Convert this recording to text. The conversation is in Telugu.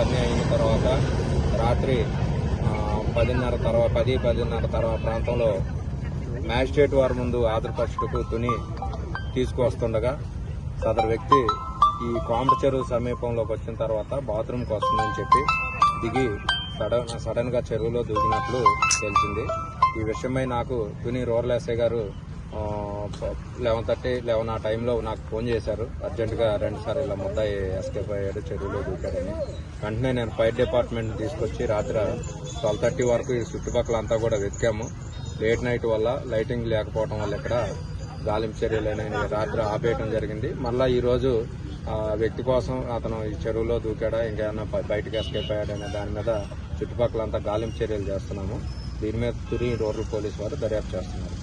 అన్నీ అయిన తర్వాత రాత్రి పదిన్నర తర్వాత పది పదిన్నర తర్వాత ప్రాంతంలో మ్యాజిస్ట్రేట్ వారి ముందు ఆధారపరచుటకు తుని తీసుకువస్తుండగా సదరు వ్యక్తి ఈ చెరువు సమీపంలోకి వచ్చిన తర్వాత బాత్రూమ్కి వస్తుందని చెప్పి దిగి సడన్ సడన్గా చెరువులో దూకినట్లు తెలిసింది. ఈ విషయమై నాకు తుని రోర్లాసే గారు లెవెన్ థర్టీ లెవెన్ ఆ టైంలో నాకు ఫోన్ చేశారు. అర్జెంటుగా రెండు సార్లు ఇలా ముద్దాయి ఎస్కేప్ అయ్యాడు చెరువులో దూకాడని. వెంటనే నేను ఫైర్ డిపార్ట్మెంట్ తీసుకొచ్చి రాత్రి ట్వెల్వ్ థర్టీ వరకు ఈ చుట్టుపక్కల అంతా కూడా వెతికాము. లేట్ నైట్ వల్ల లైటింగ్ లేకపోవడం వల్ల ఇక్కడ గాలింపు చర్యలు అనేవి రాత్రి ఆపేయడం జరిగింది. మళ్ళీ ఈరోజు వ్యక్తి కోసం అతను ఈ చెరువులో దూకాడా ఇంకేమన్నా బయటకు ఎస్కేప్ అయ్యాడనే దాని మీద చుట్టుపక్కలంతా గాలింపు చర్యలు చేస్తున్నాము. దీని మీద తురి రూరల్ పోలీస్ వారు దర్యాప్తు చేస్తున్నారు.